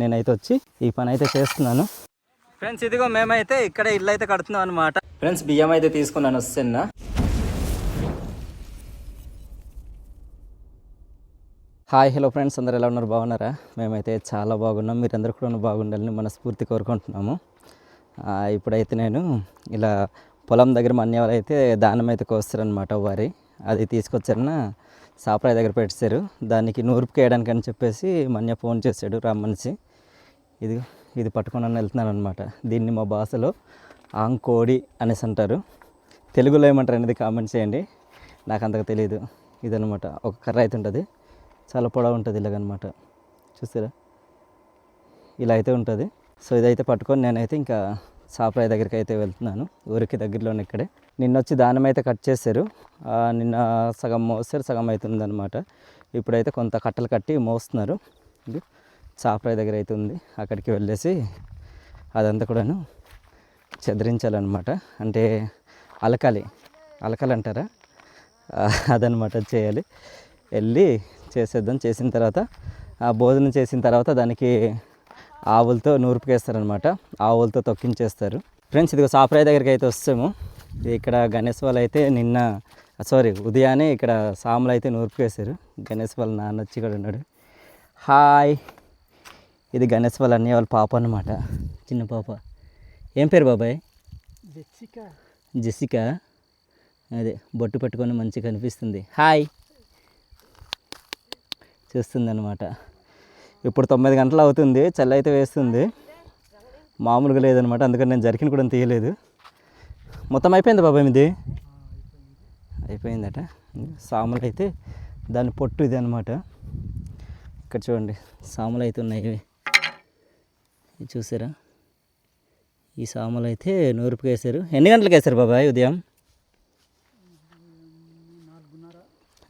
నేనైతే వచ్చి ఈ పని అయితే చేస్తున్నాను. ఫ్రెండ్స్ ఇదిగో మేమైతే ఇక్కడ ఇల్లు అయితే కడుతున్నాం అనమాట ఫ్రెండ్స్ బియ్యం అయితే తీసుకున్నాను వస్తున్నా హాయ్ హలో ఫ్రెండ్స్ అందరు ఎలా ఉన్నారు? బాగున్నారా? మేమైతే చాలా బాగున్నాం. మీరందరూ కూడా బాగుండాలని మనస్ఫూర్తి కోరుకుంటున్నాము. ఇప్పుడైతే నేను ఇలా పొలం దగ్గర మన్య అయితే దానం అయితే కోస్తారనమాట వరి. అది తీసుకొచ్చారన సాప్రాయ్ దగ్గర పెట్టారు దానికి నూర్పుకి వేయడానికి అని చెప్పేసి మన్య ఫోన్ చేశాడు రమ్మనిసి. ఇది ఇది పట్టుకొని వెళ్తున్నాను అనమాట దీన్ని మా భాషలో ఆంకోడి అనేసి అంటారు. తెలుగులో ఏమంటారు అనేది కామెంట్ చేయండి. నాకు అంతగా తెలియదు ఇదనమాట ఒక కర్ర అయితే ఉంటుంది. చాలా పొడవు ఉంటుంది ఇలాగనమాట చూస్తారా? ఇలా అయితే ఉంటుంది. సో ఇదైతే పట్టుకొని నేనైతే ఇంకా సాపరాయి దగ్గరికి అయితే వెళ్తున్నాను. ఊరికి దగ్గరలోనే ఇక్కడే. నిన్న వచ్చి దానం అయితే కట్ చేశారు. నిన్న సగం మోస్తారు సగం అవుతుందన్నమాట ఇప్పుడైతే కొంత కట్టలు కట్టి మోస్తున్నారు. చాపరాయి దగ్గర అయితే ఉంది. అక్కడికి వెళ్ళేసి అదంతా కూడాను చెదిరించాలన్నమాట. అంటే అలకాలి. అలకాలి అంటారా? అదనమాట చేయాలి. వెళ్ళి చేసేద్దాం. చేసిన తర్వాత ఆ భోజనం చేసిన తర్వాత దానికి ఆవులతో నూర్పుకేస్తారనమాట ఆవులతో తొక్కించేస్తారు. ఫ్రెండ్స్ ఇదిగో సాపరాయి దగ్గరికి అయితే వస్తాము ఇక్కడ గణేష్ వాళ్ళు అయితే నిన్న సారీ ఉదయాన్నే ఇక్కడ సాములు అయితే నూర్పుకేశారు. గణేష్ వాళ్ళ నాన్న వచ్చి కూడా ఉన్నాడు. హాయ్. ఇది గణేష్ వాళ్ళ అన్నయ్య వాళ్ళ పాప అన్నమాట చిన్న పాప. ఏం పేరు బాబాయ్? జెసికా అదే బొట్టు పెట్టుకొని మంచిగా కనిపిస్తుంది. హాయ్. చూస్తుంది అనమాట ఇప్పుడు తొమ్మిది గంటలు అవుతుంది చలి అయితే వేస్తుంది. మామూలుగా లేదనమాట అందుకని నేను జరికిన కూడా తీయలేదు. మొత్తం అయిపోయింది బాబాయ్ ఇది అయిపోయిందట. సాములు అయితే దాని పొట్టు ఇది అనమాట ఇక్కడ చూడండి సాములు అయితే ఉన్నాయి. చూసారా? ఈ సాములు అయితే నూరుపుకి వేశారు ఎన్ని గంటలకు వేశారు బాబాయ్ ఉదయం?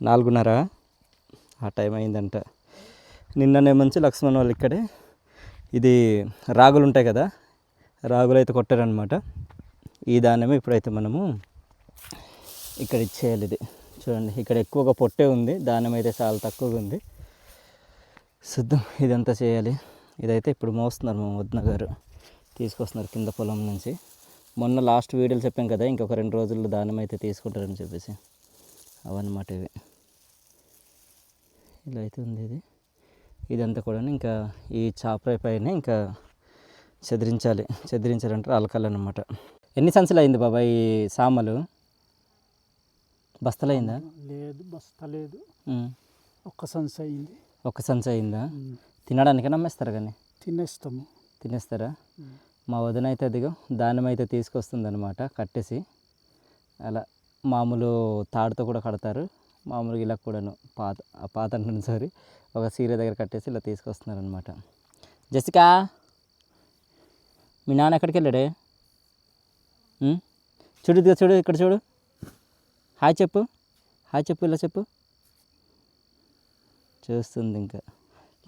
నాలుగున్నర. ఆ టైం అయిందంట. నిన్ననే మంచి లక్ష్మణ్ వాళ్ళు ఇక్కడే. ఇది రాగులు ఉంటాయి కదా రాగులు అయితే కొట్టారనమాట ఈ దానమే ఇప్పుడైతే మనము ఇక్కడ ఇచ్చేయాలి ఇది. చూడండి ఇక్కడ ఎక్కువగా పొట్టే ఉంది దానం అయితే చాలా తక్కువగా ఉంది. సిద్ధం ఇదంతా చేయాలి. ఇదైతే ఇప్పుడు మోస్తున్నారు మా వదిన గారు. తీసుకొస్తున్నారు కింద పొలం నుంచి. మొన్న లాస్ట్ వీడియోలు చెప్పాం కదా ఇంకొక రెండు రోజుల్లో దానం అయితే తీసుకుంటారని చెప్పేసి. అవన్నమాట ఇవి. ఇలా అయితే ఉంది ఇది. ఇదంతా కూడా ఇంకా ఈ చాపరాయి పైన ఇంకా చెదిరించాలి. చెదిరించాలంటారు అలకాలన్నమాట ఎన్ని సంచులు అయింది బాబాయ్ ఈ సామలు? బస్తలు అయిందా లేదు బస్తా లేదు. ఒక్క సంచి అయింది. ఒక్క సంచి అయిందా? తినడానికి నమ్మేస్తారు కానీ? తినేస్తాము. తినేస్తారా? మా వదిన అయితే అదిగో దానం అయితే తీసుకొస్తుంది అనమాట కట్టేసి. అలా మామూలు తాడుతో కూడా కడతారు. మామూలుగా ఇలా కూడాను పాత పాత అంటున్నాను సారీ. ఒక సీర దగ్గర కట్టేసి ఇలా తీసుకొస్తున్నారు అనమాట జసికా? మీ నాన్న ఎక్కడికి వెళ్ళాడే? చూడు ఇదిగో చూడు ఇక్కడ చూడు. హాయ్ చెప్పు. హాయ్ చెప్పు ఇలా చెప్పు. చూస్తుంది ఇంకా.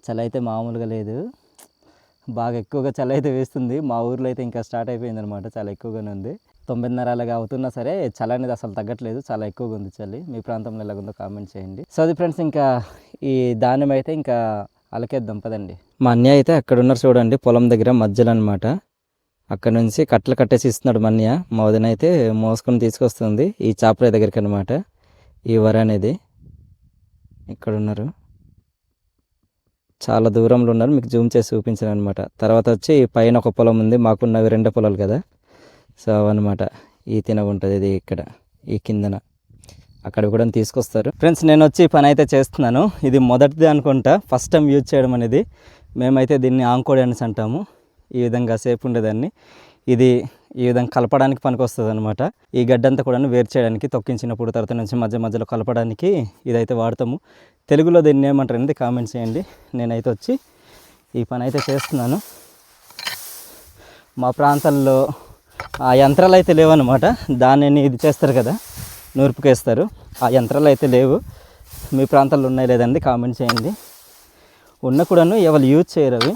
చలి అయితే మామూలుగా లేదు. బాగా ఎక్కువగా చలి అయితే వేస్తుంది. మా ఊర్లో అయితే ఇంకా స్టార్ట్ అయిపోయింది అనమాట చాలా ఎక్కువగానే ఉంది. తొమ్మిదిన్నర అలాగా అవుతున్నా సరే చలి అనేది అసలు తగ్గట్లేదు. చాలా ఎక్కువగా ఉంది చలి. మీ ప్రాంతంలో ఎలాగుందో కామెంట్ చేయండి. సో అది ఫ్రెండ్స్ ఇంకా ఈ ధాన్యం అయితే ఇంకా అలకేద్దాం. పదండి. మా అన్నయ్య అయితే అక్కడ ఉన్నారు చూడండి. పొలం దగ్గర మధ్యలో అనమాట అక్కడ నుంచి కట్టలు కట్టేసి ఇస్తున్నాడు మా అన్నయ్య. మా వదిన అయితే మోసుకొని తీసుకొస్తుంది. ఈ చాపరాయి దగ్గరికి అనమాట ఈ వర అనేది. ఇక్కడ ఉన్నారు. చాలా దూరంలో ఉన్నారు. మీకు జూమ్ చేసి చూపించాను అనమాట తర్వాత వచ్చి పైన ఒక పొలం ఉంది. మాకున్నవి రెండు పొలాలు కదా. సో అవన్నమాట. ఈ తినగ ఉంటుంది ఇది ఇక్కడ. ఈ కిందన. అక్కడ కూడా తీసుకొస్తారు. ఫ్రెండ్స్ నేను వచ్చి పని అయితే చేస్తున్నాను. ఇది మొదటిది అనుకుంటా. ఫస్ట్ టైం యూజ్ చేయడం అనేది. మేమైతే దీన్ని ఆంకోడి అనేసి అంటాము. ఈ విధంగా సేపు ఉండేదాన్ని. ఇది ఈ విధంగా కలపడానికి పనికొస్తుంది అనమాట ఈ గడ్డంతా కూడా వేరు చేయడానికి తొక్కించినప్పుడు తర్వాత నుంచి మధ్య మధ్యలో కలపడానికి ఇదైతే వాడతాము. తెలుగులో దీన్ని ఏమంటారు అనేది కామెంట్ చేయండి. నేనైతే వచ్చి ఈ పని అయితే చేస్తున్నాను. మా ప్రాంతంలో ఆ యంత్రాలు అయితే లేవన్నమాట. దానిని ఇది చేస్తారు కదా నూర్పుకేస్తారు. ఆ యంత్రాలు అయితే లేవు. మీ ప్రాంతాల్లో ఉన్నాయి లేదండి కామెంట్ చేయండి. ఉన్న కూడాను ఎవరు యూజ్ చేయరు అవి.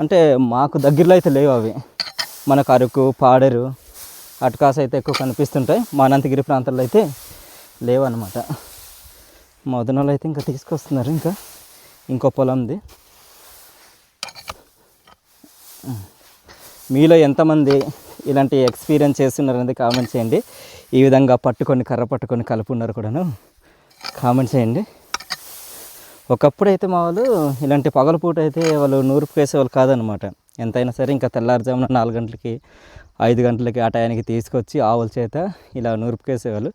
అంటే మాకు దగ్గరలో అయితే లేవు అవి. మనకు అరకు పాడరు అటుకాస అయితే ఎక్కువ కనిపిస్తుంటాయి. మా అనంతగిరి ప్రాంతాల్లో అయితే లేవన్నమాట. మా వాళ్ళు అయితే ఇంకా తీసుకొస్తున్నారు ఇంకా. ఇంకో పొలంది. మీలో ఎంతమంది ఇలాంటి ఎక్స్పీరియన్స్ చేస్తున్నారనేది కామెంట్ చేయండి. ఈ విధంగా పట్టుకొని కర్ర పట్టుకొని కలుపున్నారు కూడాను. కామెంట్ చేయండి. ఒకప్పుడు అయితే మా వాళ్ళు ఇలాంటి పగలపూట అయితే వాళ్ళు నూరుపు వేసేవాళ్ళు కాదనమాట ఎంతైనా సరే ఇంకా తెల్లారుజామున నాలుగు గంటలకి ఐదు గంటలకి ఆ టయానికి తీసుకొచ్చి ఆవుల చేత ఇలా నూర్పుకేసేవాళ్ళు.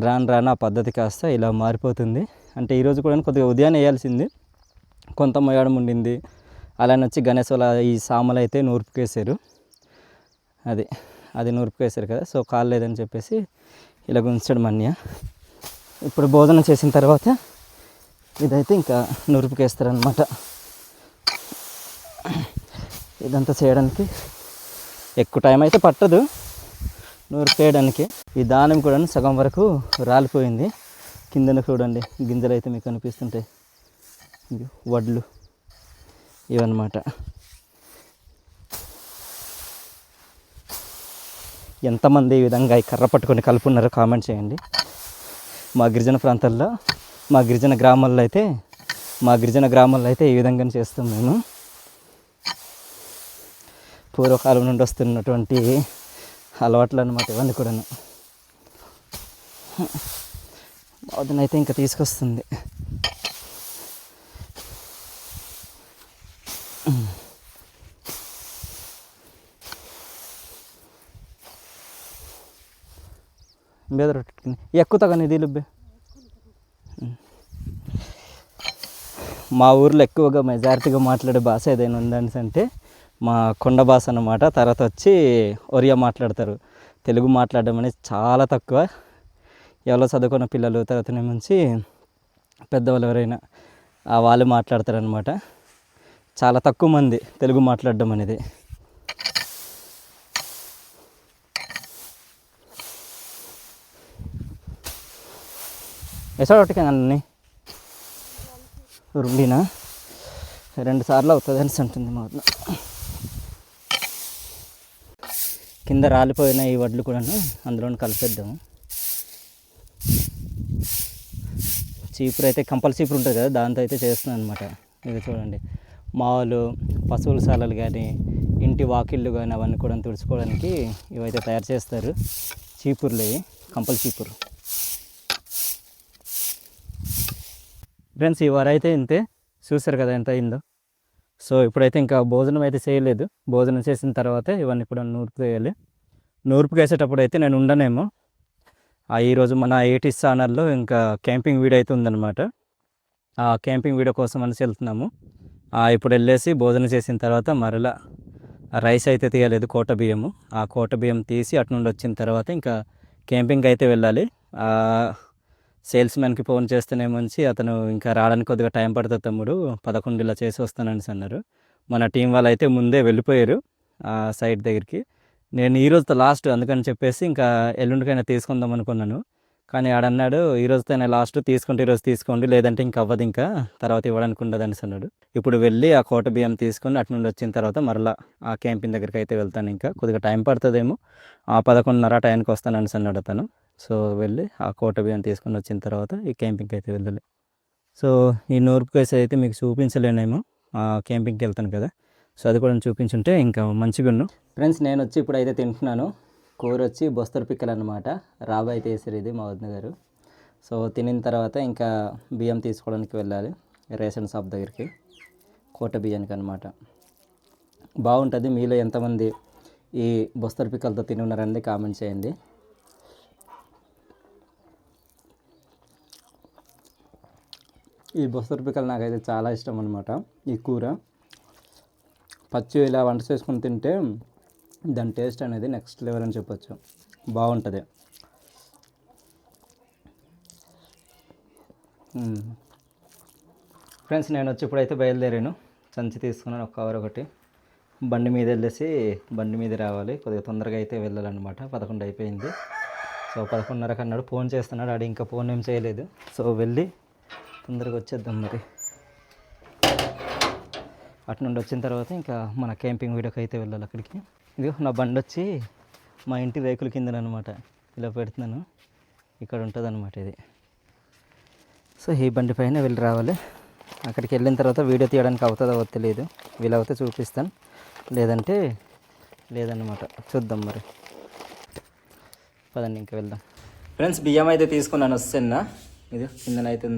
రాను రాను ఆ పద్ధతి కాస్త ఇలా మారిపోతుంది. అంటే ఈరోజు కూడా కొద్దిగా ఉదయాన్నే వేయాల్సింది. కొంత మొయ్యడం ఉండింది. అలానే వచ్చి గణేష్ వాళ్ళ ఈ సామలు అయితే నూర్పుకేసారు అది అది నూర్పుకేసారు కదా. సో కాలేదని లేదని చెప్పేసి ఇలా గుంచడం అన్య ఇప్పుడు భోజనం చేసిన తర్వాత ఇదైతే ఇంకా నూర్పుకేస్తారనమాట ఇదంతా చేయడానికి ఎక్కువ టైం అయితే పట్టదు. నూర్పేయడానికి ఈ దానం కూడా సగం వరకు రాలిపోయింది. కిందన చూడండి గింజలు అయితే మీకు కనిపిస్తుంటాయి ఇవి వడ్లు ఇవన్నమాట. ఎంతమంది ఈ విధంగా ఈ కర్ర పట్టుకొని కలుపున్నారో కామెంట్ చేయండి. మా గిరిజన ప్రాంతాల్లో మా గిరిజన గ్రామాల్లో అయితే మా గిరిజన గ్రామాల్లో అయితే ఈ విధంగానే చేస్తాం మేము. పూర్వకాలం నుండి వస్తున్నటువంటి అలవాట్లు అనమాట ఇవన్నీ కూడాను. అదనైతే ఇంకా తీసుకొస్తుంది. మీద ఎక్కువ కానీ దీలుబ్బే మా ఊర్లో ఎక్కువగా మెజారిటీగా మాట్లాడే భాష ఏదైనా ఉందని అంటే మా కొండ భాష అన్నమాట. తర్వాత వచ్చి ఒరియా మాట్లాడతారు. తెలుగు మాట్లాడడం అనేది చాలా తక్కువ. ఎవరో చదువుకున్న పిల్లలు తర్వాత నుంచి పెద్దవాళ్ళు ఎవరైనా ఆ వాళ్ళు మాట్లాడతారనమాట చాలా తక్కువ మంది తెలుగు మాట్లాడడం అనేది. ఎసడు ఒకటికే రుండినా రెండు సార్లు అవుతుంది అని అంటుంది మా కింద రాలిపోయిన ఈ వడ్లు కూడాను అందులో కలిపేద్దాము. చీపురు అయితే కంపల్ చీపురు ఉంటుంది కదా దాంతో అయితే చేస్తున్నాను అనమాట ఇది చూడండి మావులు పశువుల సాలలు కానీ ఇంటి వాకిళ్ళు కానీ అవన్నీ కూడా తుడుచుకోవడానికి ఇవైతే తయారు చేస్తారు. చీపుర్లు కంపల్ చీపురు. ఫ్రెండ్స్ ఈ వారైతే ఇంతే. చూసారు కదా ఎంత అయిందో? సో ఇప్పుడైతే ఇంకా భోజనం అయితే చేయలేదు. భోజనం చేసిన తర్వాత ఇవన్నీ కూడా నూర్పు వేయాలి. నూర్పుకి వేసేటప్పుడు అయితే నేను ఉండనేమో. ఆ ఈరోజు మన ఏటీ ఛానల్లో ఇంకా క్యాంపింగ్ వీడియో అయితే ఉందన్నమాట. ఆ క్యాంపింగ్ వీడియో కోసం అనేసి వెళ్తున్నాము. ఇప్పుడు వెళ్ళేసి భోజనం చేసిన తర్వాత మరలా రైస్ అయితే తీయలేదు కోట బియ్యము. ఆ కోట బియ్యం తీసి అటు నుండి వచ్చిన తర్వాత ఇంకా క్యాంపింగ్ అయితే వెళ్ళాలి. సేల్స్ మ్యాన్కి ఫోన్ చేస్తేనేమొంచి అతను ఇంకా రావడానికి కొద్దిగా టైం పడుతుంది తమ్ముడు పదకొండు ఇలా చేసి వస్తానని అన్నారు. మన టీం వాళ్ళు అయితే ముందే వెళ్ళిపోయారు ఆ సైట్ దగ్గరికి. నేను ఈ రోజుతో లాస్ట్ అందుకని చెప్పేసి ఇంకా ఎల్లుండికైనా తీసుకుందాం అనుకున్నాను. కానీ ఆడన్నాడు ఈ రోజుతోనే లాస్ట్ తీసుకుంటే ఈరోజు తీసుకోండి లేదంటే ఇంకా అవ్వదు ఇంకా తర్వాత ఇవ్వడానికి ఉండదు అని అన్నాడు. ఇప్పుడు వెళ్ళి ఆ కోట బియ్యం తీసుకొని అటు నుండి వచ్చిన తర్వాత మరలా ఆ క్యాంపింగ్ దగ్గరికి అయితే వెళ్తాను ఇంకా. కొద్దిగా టైం పడుతుందేమో ఆ పదకొండున్నర టైంకి వస్తాను అన్నాడు అతను. సో వెళ్ళి ఆ కోట బియ్యం తీసుకొని వచ్చిన తర్వాత ఈ క్యాంపింగ్కి అయితే వెళ్ళాలి. సో ఈ నూర్పు కేసు అయితే మీకు చూపించలేనేమో. ఆ క్యాంపింగ్కి వెళ్తాను కదా. సో అది కూడా చూపించుంటే ఇంకా మంచిగా ఉన్నాను ఫ్రెండ్స్ నేను వచ్చి ఇప్పుడు అయితే తింటున్నాను. కూర వచ్చి బొస్తరు పిక్కలు అనమాట రాబా అయితే వేసారు ఇది మా వదిన గారు. సో తినిన తర్వాత ఇంకా బియ్యం తీసుకోవడానికి వెళ్ళాలి. రేషన్ షాప్ దగ్గరికి. కోట బియ్యానికి అనమాట బాగుంటుంది. మీలో ఎంతమంది ఈ బొస్తరు పిక్కలతో తిని ఉన్నారనేది కామెంట్ చేయండి. ఈ బొస్తరు పిక్కలు నాకైతే చాలా ఇష్టం అనమాట ఈ కూర. పచ్చి ఇలా వంట చేసుకుని తింటే దాని టేస్ట్ అనేది నెక్స్ట్ లెవెల్ అని చెప్పొచ్చు. బాగుంటుంది. ఫ్రెండ్స్ నేను వచ్చి ఇప్పుడైతే బయలుదేరాను. సంచి తీసుకున్నాను ఒక కవర్ ఒకటి. బండి మీద వెళ్ళేసి బండి మీద రావాలి. కొద్దిగా తొందరగా అయితే వెళ్ళాలన్నమాట. పదకొండు అయిపోయింది. సో పదకొండున్నరకు అన్నాడు ఫోన్ చేస్తున్నాడు. ఆడు ఇంకా ఫోన్ ఏం చేయలేదు. సో వెళ్ళి తొందరగా వచ్చేద్దాం మరి. అటు నుండి వచ్చిన తర్వాత ఇంకా మన క్యాంపింగ్ వీడియోకి అయితే వెళ్ళాలి అక్కడికి. ఇది నా బండి వచ్చి మా ఇంటి రేకుల కిందనమాట. ఇలా పెడుతున్నాను. ఇక్కడ ఉంటుంది అనమాట ఇది. సో ఈ బండి పైన వెళ్ళి రావాలి. అక్కడికి వెళ్ళిన తర్వాత వీడియో తీయడానికి అవుతుందో అవదో తెలియదు వీలవుతే చూపిస్తాను. లేదంటే లేదన్నమాట. చూద్దాం మరి. పదండి ఇంకా వెళ్దాం. ఫ్రెండ్స్ బియ్యం అయితే తీసుకున్నాను. వస్తున్నా. ఇది కిందన అయితే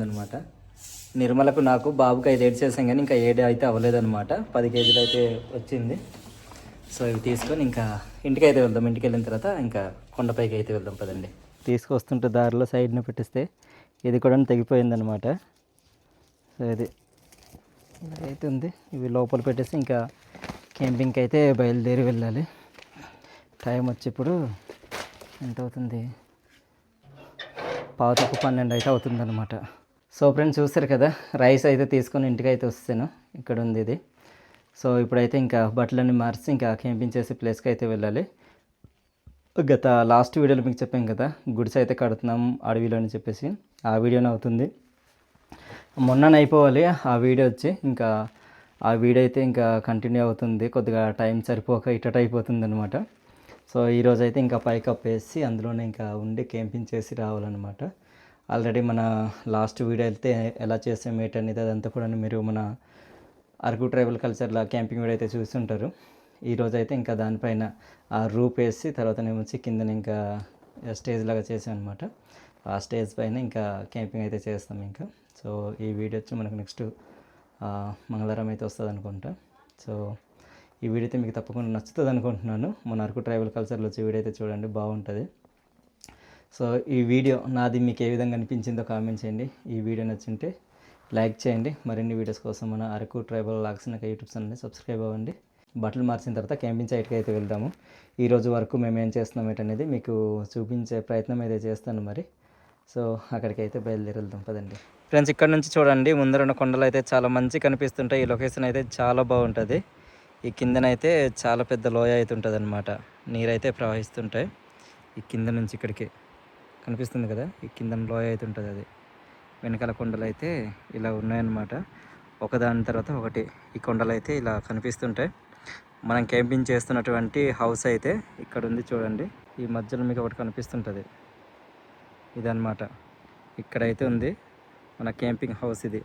నిర్మలకు నాకు బాబుకి ఐదు ఏడు చేసాం కానీ ఇంకా ఏడు అయితే అవ్వలేదన్నమాట. పది కేజీలు అయితే వచ్చింది. సో ఇవి తీసుకొని ఇంకా ఇంటికి అయితే వెళ్దాం. ఇంటికి వెళ్ళిన తర్వాత ఇంకా కొండపైకి అయితే వెళ్దాం పదండి. తీసుకొస్తుంటే దారిలో సైడ్ని పెట్టిస్తే ఇది కూడా తెగిపోయిందనమాట సో ఇది అయితే ఉంది. ఇవి లోపల పెట్టేసి ఇంకా క్యాంపింగ్కి అయితే బయలుదేరి వెళ్ళాలి. టైం వచ్చి ఇప్పుడు ఎంత అవుతుంది పావుతకు పన్నెండు అయితే అవుతుందన్నమాట. సో ఫ్రెండ్స్ చూస్తారు కదా రైస్ అయితే తీసుకొని ఇంటికి అయితే వస్తాను. ఇక్కడ ఉంది ఇది. సో ఇప్పుడైతే ఇంకా బట్టలన్నీ మార్చి ఇంకా క్యాంపించేసి ప్లేస్కి అయితే వెళ్ళాలి. గత లాస్ట్ వీడియోలో మీకు చెప్పాం కదా గుడిసె అయితే కడుతున్నాం అడవిలో అని చెప్పేసి. ఆ వీడియోనే అవుతుంది. మొన్న అయిపోవాలి ఆ వీడియో వచ్చి. ఇంకా ఆ వీడియో అయితే ఇంకా కంటిన్యూ అవుతుంది. కొద్దిగా టైం సరిపోక ఇటట్ అయిపోతుంది అనమాట సో ఈరోజు అయితే ఇంకా పైకప్ వేసి అందులోనే ఇంకా ఉండి క్యాంపింగ్ చేసి రావాలన్నమాట. ఆల్రెడీ మన లాస్ట్ వీడియో వెళ్తే ఎలా చేసాం ఏంటనేది అదంతా కూడా మీరు మన అరకు ట్రైబల్ కల్చర్లో క్యాంపింగ్ వీడియో అయితే చూస్తుంటారు. ఈరోజు అయితే ఇంకా దానిపైన ఆ రూప్ వేసి తర్వాత నేను వచ్చి కింద ఇంకా స్టేజ్ లాగా చేసాం అనమాట ఆ స్టేజ్ పైన ఇంకా క్యాంపింగ్ అయితే చేస్తాం ఇంకా. సో ఈ వీడియో వచ్చి మనకు నెక్స్ట్ మంగళవారం అయితే వస్తుంది అనుకుంటా. సో ఈ వీడియో అయితే మీకు తప్పకుండా నచ్చుతుంది అనుకుంటున్నాను. మన అరకు ట్రైబల్ కల్చర్లో వచ్చే వీడియో అయితే చూడండి బాగుంటుంది. సో ఈ వీడియో నాది మీకు ఏ విధంగా అనిపించిందో కామెంట్ చేయండి. ఈ వీడియో నచ్చింటే లైక్ చేయండి. మరిన్ని వీడియోస్ కోసం మన అరకు ట్రైబల్ లాగ్స్ నాకు యూట్యూబ్ ఛానల్ని సబ్స్క్రైబ్ అవ్వండి. బట్టలు మార్చిన తర్వాత క్యాంపింగ్ సైట్కి అయితే వెళ్దాము. ఈరోజు వరకు మేము ఏం చేస్తున్నాం ఏంటనేది మీకు చూపించే ప్రయత్నం అయితే చేస్తాను మరి. సో అక్కడికి అయితే బయలుదేరి వెళ్దాం పదండి. ఫ్రెండ్స్ ఇక్కడ నుంచి చూడండి ముందర ఉన్న కొండలు అయితే చాలా మంచి కనిపిస్తుంటాయి. ఈ లొకేషన్ అయితే చాలా బాగుంటుంది. ఈ కిందనైతే చాలా పెద్ద లోయ అయితే ఉంటుంది అనమాట నీరైతే ప్రవహిస్తుంటాయి. ఈ కింద నుంచి ఇక్కడికి. కనిపిస్తుంది కదా? ఈ కింద లోయ అయితే ఉంటుంది అది. వెనకాల కొండలు అయితే ఇలా ఉన్నాయన్నమాట. ఒకదాని తర్వాత ఒకటి. ఈ కొండలు అయితే ఇలా కనిపిస్తుంటాయి. మనం క్యాంపింగ్ చేస్తున్నటువంటి హౌస్ అయితే ఇక్కడ ఉంది చూడండి. ఈ మధ్యలో మీకు ఒకటి కనిపిస్తుంటుంది. ఇదన్నమాట. ఇక్కడైతే ఉంది మన క్యాంపింగ్ హౌస్ ఇది.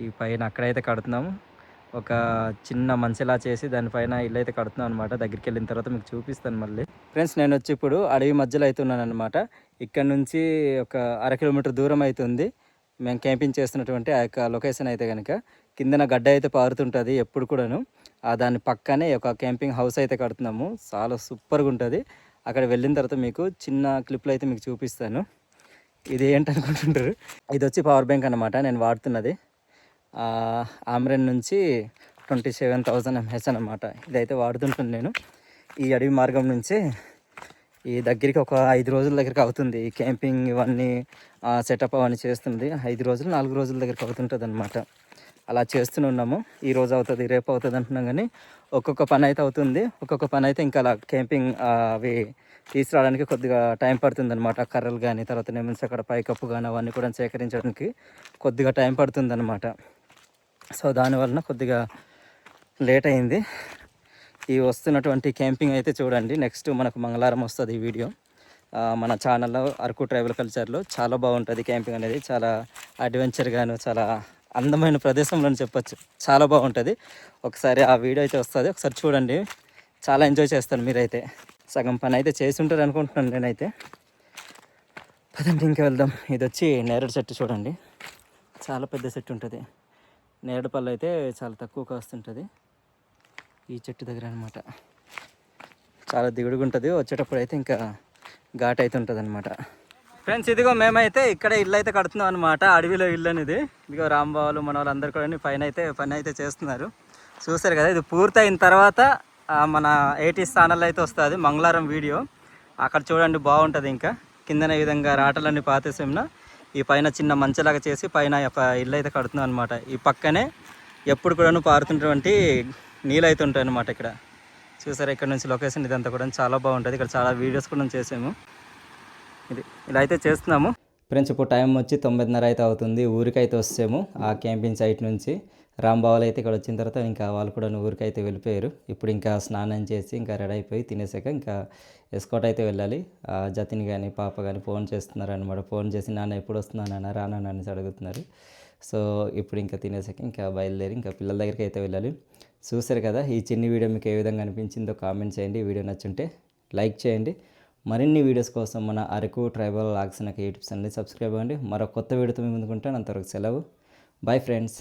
ఈ పైన అక్కడైతే కడుతున్నాము. ఒక చిన్న మంచిలా చేసి దానిపైన ఇల్లు అయితే కడుతున్నాం అనమాట దగ్గరికి వెళ్ళిన తర్వాత మీకు చూపిస్తాను మళ్ళీ. ఫ్రెండ్స్ నేను వచ్చి ఇప్పుడు అడవి మధ్యలో అయితే ఉన్నాను అనమాట ఇక్కడ నుంచి ఒక అర కిలోమీటర్ దూరం అవుతుంది మేము క్యాంపింగ్ చేస్తున్నటువంటి ఆ యొక్క లొకేషన్ అయితే కనుక కిందన గడ్డ అయితే పారుతుంటుంది ఎప్పుడు కూడాను. ఆ దాని పక్కనే ఒక క్యాంపింగ్ హౌస్ అయితే కడుతున్నాము. చాలా సూపర్గా ఉంటుంది. అక్కడ వెళ్ళిన తర్వాత మీకు చిన్న క్లిప్లు అయితే మీకు చూపిస్తాను. ఇది ఏంటనుకుంటుంటారు ఇది వచ్చి పవర్ బ్యాంక్ అనమాట నేను వాడుతున్నది. ఆమ్రెన్ నుంచి ట్వంటీ సెవెన్ థౌజండ్ ఎంహెచ్ అనమాట ఇదైతే వాడుతుంటాను నేను. ఈ అడవి మార్గం నుంచి ఈ దగ్గరికి ఒక ఐదు రోజుల దగ్గరికి అవుతుంది. ఈ క్యాంపింగ్ ఇవన్నీ సెటప్ అవన్నీ చేస్తుంది. ఐదు రోజులు నాలుగు రోజుల దగ్గరికి అవుతుంటుంది అనమాట అలా చేస్తూనే ఉన్నాము. ఈ రోజు అవుతుంది రేపు అవుతుంది అంటున్నాం కానీ ఒక్కొక్క పని అయితే అవుతుంది. ఒక్కొక్క పని అయితే ఇంకా అలా క్యాంపింగ్ అవి తీసుకురావడానికి కొద్దిగా టైం పడుతుంది అనమాట కర్రలు కానీ తర్వాత నేమన్స్ అక్కడ పైకప్పు కానీ అవన్నీ కూడా సేకరించడానికి కొద్దిగా టైం పడుతుంది అనమాట సో దానివలన కొద్దిగా లేట్ అయింది. ఈ వస్తున్నటువంటి క్యాంపింగ్ అయితే చూడండి. నెక్స్ట్ మనకు మంగళవారం వస్తుంది ఈ వీడియో. మన ఛానల్లో అరకు ట్రైబల్ కల్చర్లో చాలా బాగుంటుంది క్యాంపింగ్ అనేది. చాలా అడ్వెంచర్గాను చాలా అందమైన ప్రదేశంలో అని చెప్పొచ్చు. చాలా బాగుంటుంది. ఒకసారి ఆ వీడియో అయితే వస్తుంది. ఒకసారి చూడండి. చాలా ఎంజాయ్ చేస్తాను మీరైతే. సగం పని అయితే చేసి ఉంటారు అనుకుంటున్నాను నేనైతే. పదండి ఇంకా వెళ్దాం. ఇది వచ్చి నేరేడు చెట్టు చూడండి. చాలా పెద్ద చెట్టు ఉంటుంది. నేరేడు అయితే చాలా తక్కువ కాస్తుంటుంది ఈ చెట్టు దగ్గర అనమాట చాలా దిగుడుగా ఉంటుంది వచ్చేటప్పుడు అయితే ఇంకా ఘాట్ అయితే ఉంటుంది అనమాట ఫ్రెండ్స్ ఇదిగో మేమైతే ఇక్కడ ఇల్లు అయితే కడుతున్నాం అనమాట అడవిలో ఇల్లు అనేది. ఇదిగో రాంబాబులు మన వాళ్ళందరూ కూడా పైన అయితే పని అయితే చేస్తున్నారు. చూసారు కదా ఇది పూర్తయిన తర్వాత మన ఎయిటీ స్థానాల్లో అయితే వస్తుంది మంగళవారం వీడియో. అక్కడ చూడండి బాగుంటుంది ఇంకా. కిందనే విధంగా రాటలన్నీ పాతేసేమిన. ఈ పైన చిన్న మంచలాగా చేసి పైన ఒక ఇల్లు అయితే కడుతున్నాం అనమాట ఈ పక్కనే ఎప్పుడు కూడాను పారుతున్నటువంటి నీళ్ళు అయితే ఉంటాయి అనమాట ఇక్కడ. చూసారా ఇక్కడ నుంచి లొకేషన్ ఇదంతా కూడా చాలా బాగుంటుంది. ఇక్కడ చాలా వీడియోస్ కూడా చేసాము. ఇది ఇలా అయితే చేస్తున్నాము. ఫ్రెండ్స్ ఇప్పుడు టైం వచ్చి తొమ్మిదిన్నర అయితే అవుతుంది. ఊరికైతే వస్తాము. ఆ క్యాంపింగ్ సైట్ నుంచి. రాంబావాలు అయితే ఇక్కడ వచ్చిన తర్వాత ఇంకా వాళ్ళు కూడా ఊరికైతే వెళ్ళిపోయారు. ఇప్పుడు ఇంకా స్నానం చేసి ఇంకా రెడీ అయిపోయి తినేసాక ఇంకా ఎస్కోట్ అయితే వెళ్ళాలి. జతిన్ కానీ పాప కానీ ఫోన్ చేస్తున్నారు అనమాట ఫోన్ చేసి నాన్న ఎప్పుడు వస్తున్నా నాన్న? రానా అనేసి అడుగుతున్నారు. సో ఇప్పుడు ఇంకా తినేసాక ఇంకా బయలుదేరి ఇంకా పిల్లల దగ్గరికి అయితే వెళ్ళాలి. చూసారు కదా ఈ చిన్ని వీడియో మీకు ఏ విధంగా అనిపించిందో కామెంట్ చేయండి. వీడియో నచ్చుంటే లైక్ చేయండి. మరిన్ని వీడియోస్ కోసం మన అరకు ట్రైబల్ లాగ్స్ నాకు యూట్యూబ్ ఛానల్ సబ్స్క్రైబ్ అవ్వండి. మరో కొత్త వీడియోతో మీ ముందుకుంటాను అంతవరకు సెలవు. Bye friends.